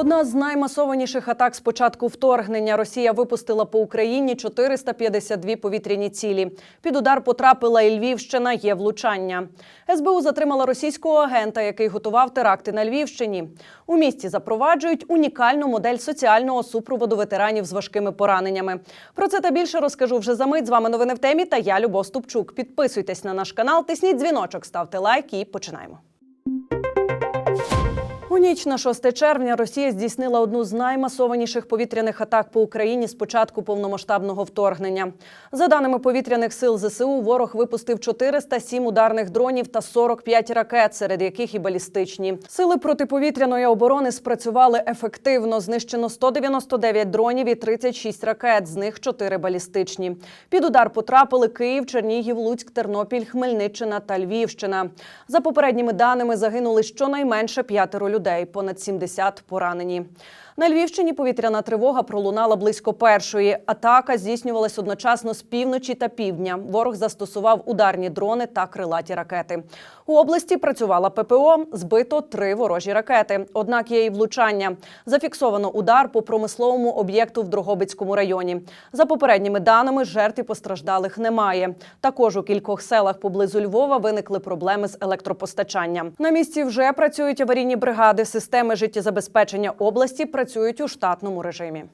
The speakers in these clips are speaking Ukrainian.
Одна з наймасованіших атак з початку вторгнення Росія випустила по Україні 452 повітряні цілі. Під удар потрапила і Львівщина. Є влучання. СБУ затримала російського агента, який готував теракти на Львівщині. У місті запроваджують унікальну модель соціального супроводу ветеранів з важкими пораненнями. Про це та більше розкажу вже за мить. З вами новини в темі. Та я Любов Ступчук. Підписуйтесь на наш канал, тисніть дзвіночок, ставте лайк і починаємо. У ніч на 6 червня Росія здійснила одну з наймасованіших повітряних атак по Україні з початку повномасштабного вторгнення. За даними повітряних сил ЗСУ, ворог випустив 407 ударних дронів та 45 ракет, серед яких і балістичні. Сили протиповітряної оборони спрацювали ефективно. Знищено 199 дронів і 36 ракет, з них 4 балістичні. Під удар потрапили Київ, Чернігів, Луцьк, Тернопіль, Хмельниччина та Львівщина. За попередніми даними загинули щонайменше п'ятеро людей людей, понад 70 поранені. На Львівщині повітряна тривога пролунала близько першої. Атака здійснювалась одночасно з півночі та півдня. Ворог застосував ударні дрони та крилаті ракети. У області працювала ППО, збито три ворожі ракети. Однак є і влучання. Зафіксовано удар по промисловому об'єкту в Дрогобицькому районі. За попередніми даними, жертв і постраждалих немає. Також у кількох селах поблизу Львова виникли проблеми з електропостачанням. На місці вже працюють аварійні бригади. Системи життєзабезпечення області працюють у штатному режимі.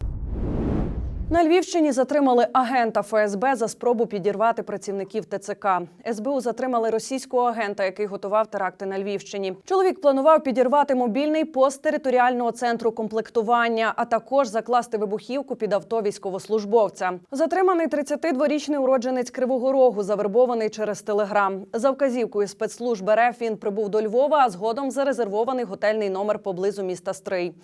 На Львівщині затримали агента ФСБ за спробу підірвати працівників ТЦК. СБУ затримали російського агента, який готував теракти на Львівщині. Чоловік планував підірвати мобільний пост територіального центру комплектування, а також закласти вибухівку під авто військовослужбовця. Затриманий 32-річний уродженець Кривого Рогу, завербований через телеграм. За вказівкою спецслужб РФ він прибув до Львова, а згодом зарезервований готельний номер поблизу міста Стрий.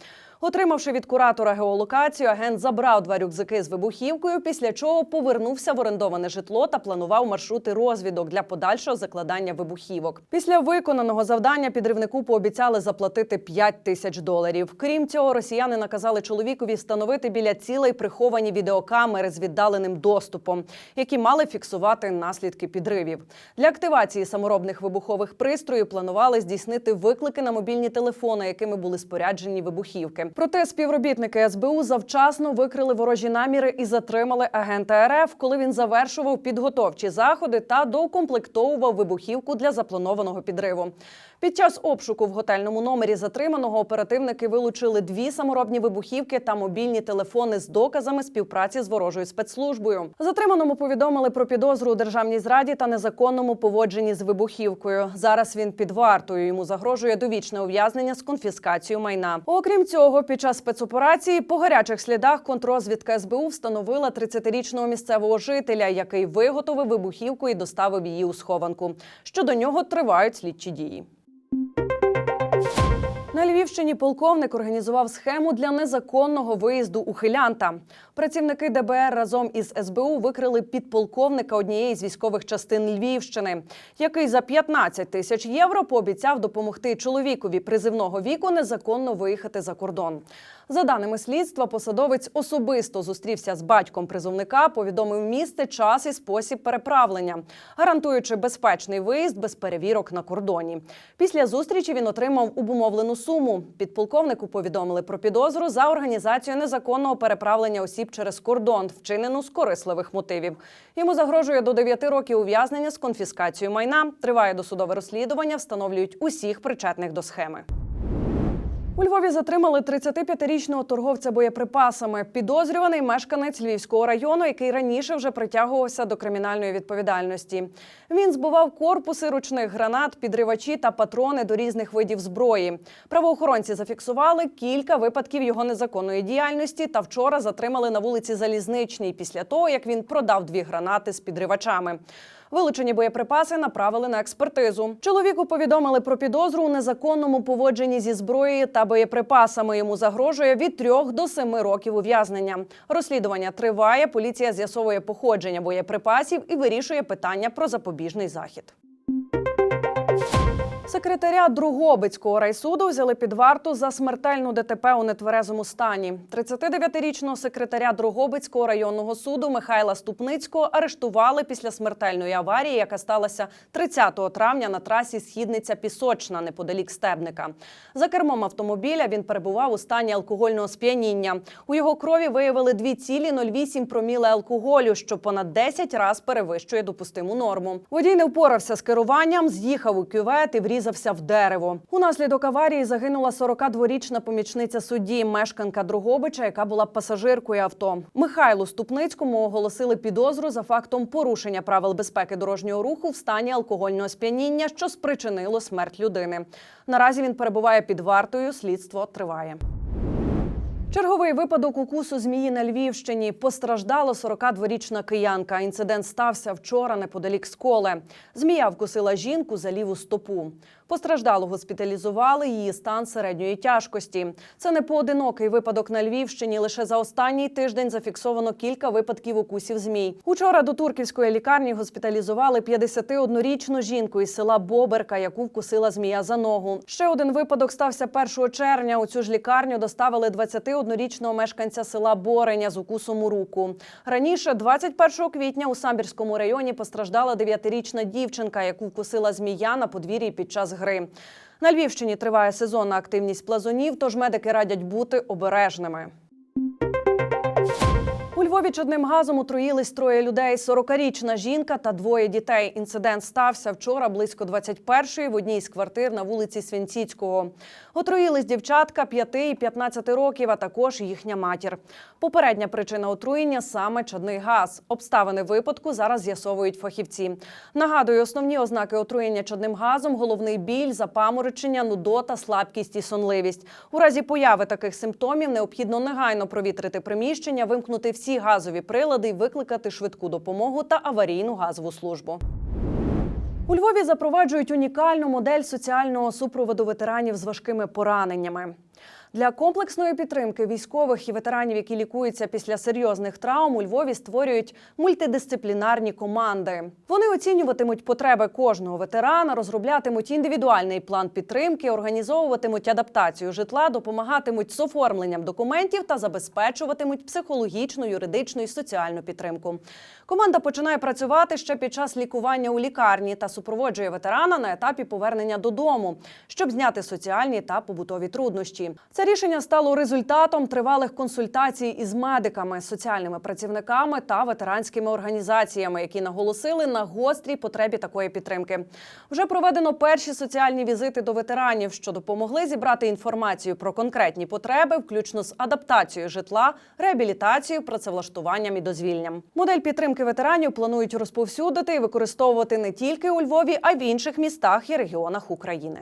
Отримавши від куратора геолокацію, агент забрав два рюкзаки з вибухівкою, після чого повернувся в орендоване житло та планував маршрути розвідок для подальшого закладання вибухівок. Після виконаного завдання підривнику пообіцяли заплатити 5 тисяч доларів. Крім цього, росіяни наказали чоловікові встановити біля цілей приховані відеокамери з віддаленим доступом, які мали фіксувати наслідки підривів. Для активації саморобних вибухових пристроїв планували здійснити виклики на мобільні телефони, якими були споряджені вибухівки. Проте співробітники СБУ завчасно викрили ворожі наміри і затримали агента РФ, коли він завершував підготовчі заходи та доукомплектовував вибухівку для запланованого підриву. Під час обшуку в готельному номері затриманого оперативники вилучили дві саморобні вибухівки та мобільні телефони з доказами співпраці з ворожою спецслужбою. Затриманому повідомили про підозру у державній зраді та незаконному поводженні з вибухівкою. Зараз він під вартою. Йому загрожує довічне ув'язнення з конфіскацією майна. Окрім цього, під час спецоперації по гарячих слідах контрозвідка СБУ встановила 30-річного місцевого жителя, який виготовив вибухівку і доставив її у схованку. Щодо нього тривають слідчі дії. На Львівщині полковник організував схему для незаконного виїзду ухилянта. Працівники ДБР разом із СБУ викрили підполковника однієї з військових частин Львівщини, який за 15 тисяч євро пообіцяв допомогти чоловікові призивного віку незаконно виїхати за кордон. За даними слідства, посадовець особисто зустрівся з батьком призовника, повідомив місце, час і спосіб переправлення, гарантуючи безпечний виїзд без перевірок на кордоні. Після зустрічі він отримав обумовлену суму. Підполковнику повідомили про підозру за організацію незаконного переправлення осіб через кордон, вчинену з корисливих мотивів. Йому загрожує до 9 років ув'язнення з конфіскацією майна. Триває досудове розслідування, встановлюють усіх причетних до схеми. У Львові затримали 35-річного торговця боєприпасами. Підозрюваний мешканець Львівського району, який раніше вже притягувався до кримінальної відповідальності. Він збував корпуси ручних гранат, підривачі та патрони до різних видів зброї. Правоохоронці зафіксували кілька випадків його незаконної діяльності та вчора затримали на вулиці Залізничній після того, як він продав дві гранати з підривачами. Вилучені боєприпаси направили на експертизу. Чоловіку повідомили про підозру у незаконному поводженні зі зброєю та боєприпасами. Йому загрожує від трьох до семи років ув'язнення. Розслідування триває. Поліція з'ясовує походження боєприпасів і вирішує питання про запобіжний захід. Секретаря Другобицького райсуду взяли під варту за смертельну ДТП у нетверезому стані. 39-річного секретаря Другобицького районного суду Михайла Ступницького арештували після смертельної аварії, яка сталася 30 травня на трасі Східниця Пісочна неподалік Стебника. За кермом автомобіля він перебував у стані алкогольного сп'яніння. У його крові виявили 2,08 проміли алкоголю, що понад 10 раз перевищує допустиму норму. Водій не впорався з керуванням, з'їхав у кювет і врізався в дерево. Унаслідок аварії загинула 42-річна помічниця судді, мешканка Другобича, яка була пасажиркою авто. Михайлу Ступницькому оголосили підозру за фактом порушення правил безпеки дорожнього руху в стані алкогольного сп'яніння, що спричинило смерть людини. Наразі він перебуває під вартою. Слідство триває. Черговий випадок укусу змії на Львівщині постраждала 42-річна киянка. Інцидент стався вчора неподалік сколе. Змія вкусила жінку за ліву стопу. Постраждалу госпіталізували її стан середньої тяжкості. Це не поодинокий випадок на Львівщині. Лише за останній тиждень зафіксовано кілька випадків укусів змій. Учора до турківської лікарні госпіталізували 51-річну жінку із села Боберка, яку вкусила змія за ногу. Ще один випадок стався 1 червня. У цю ж лікарню доставили 21-річного мешканця села Бореня з укусом у руку. Раніше, 21 квітня, у Самбірському районі постраждала 9-річна дівчинка, яку вкусила змія на подвір'ї під час гри. На Львівщині триває сезонна активність плазунів, тож медики радять бути обережними. У Львові чадним газом отруїлись троє людей: 40-річна жінка та двоє дітей. Інцидент стався вчора близько 21-ї в одній з квартир на вулиці Свінціцького. Отруїлись дівчатка 5 і 15 років, а також їхня матір. Попередня причина отруєння саме чадний газ. Обставини випадку зараз з'ясовують фахівці. Нагадую, основні ознаки отруєння чадним газом: головний біль, запаморочення, нудота, слабкість і сонливість. У разі появи таких симптомів необхідно негайно провітрити приміщення, вимкнути всі газові прилади і викликати швидку допомогу та аварійну газову службу. У Львові запроваджують унікальну модель соціального супроводу ветеранів з важкими пораненнями. Для комплексної підтримки військових і ветеранів, які лікуються після серйозних травм, у Львові створюють мультидисциплінарні команди. Вони оцінюватимуть потреби кожного ветерана, розроблятимуть індивідуальний план підтримки, організовуватимуть адаптацію житла, допомагатимуть з оформленням документів та забезпечуватимуть психологічну, юридичну і соціальну підтримку. Команда починає працювати ще під час лікування у лікарні та супроводжує ветерана на етапі повернення додому, щоб зняти соціальні та побутові труднощі. Це рішення стало результатом тривалих консультацій із медиками, соціальними працівниками та ветеранськими організаціями, які наголосили на гострій потребі такої підтримки. Вже проведено перші соціальні візити до ветеранів, що допомогли зібрати інформацію про конкретні потреби, включно з адаптацією житла, реабілітацією, працевлаштуванням і дозвільням. Модель підтримки ветеранів планують розповсюдити і використовувати не тільки у Львові, а й в інших містах і регіонах України.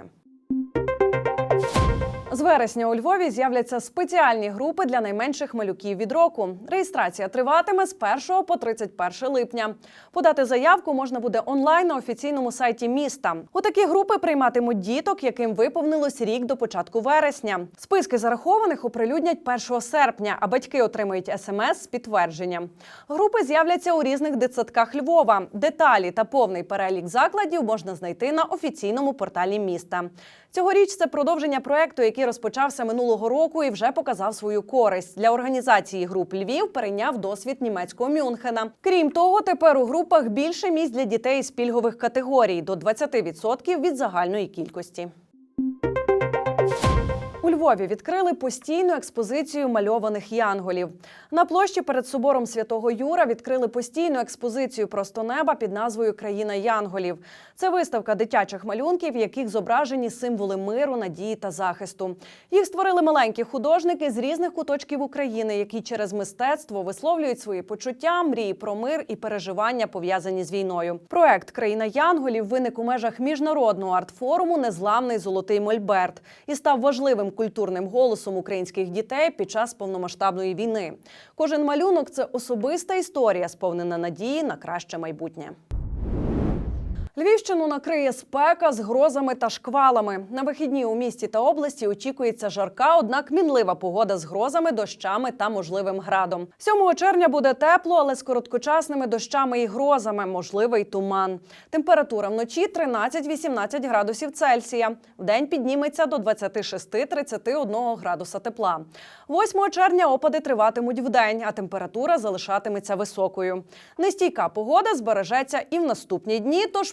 З вересня у Львові з'являться спеціальні групи для найменших малюків від року. Реєстрація триватиме з 1 по 31 липня. Подати заявку можна буде онлайн на офіційному сайті міста. У такі групи прийматимуть діток, яким виповнилось рік до початку вересня. Списки зарахованих оприлюднять 1 серпня, а батьки отримають смс з підтвердженням. Групи з'являться у різних дитсадках Львова. Деталі та повний перелік закладів можна знайти на офіційному порталі міста. Цьогоріч це продовження проекту, який розпочався минулого року і вже показав свою користь для організації груп Львів. Перейняв досвід німецького Мюнхена. Крім того, тепер у групах більше місць для дітей з пільгових категорій до 20% від загальної кількості. Львові відкрили постійну експозицію мальованих янголів. На площі перед собором святого Юра відкрили постійну експозицію просто неба під назвою Країна янголів. Це виставка дитячих малюнків, в яких зображені символи миру, надії та захисту. Їх створили маленькі художники з різних куточків України, які через мистецтво висловлюють свої почуття, мрії про мир і переживання пов'язані з війною. Проект Країна янголів виник у межах міжнародного арт-форуму Незламний золотий мольберт і став важливим культурним голосом українських дітей під час повномасштабної війни. Кожен малюнок це особиста історія, сповнена надії на краще майбутнє. Львівщину накриє спека з грозами та шквалами. На вихідні у місті та області очікується жарка, однак мінлива погода з грозами, дощами та можливим градом. 7 червня буде тепло, але з короткочасними дощами і грозами, можливий туман. Температура вночі 13-18 градусів Цельсія. Вдень підніметься до 26-31 градуса тепла. 8 червня опади триватимуть вдень, а температура залишатиметься високою. Нестійка погода збережеться і в наступні дні. Тож,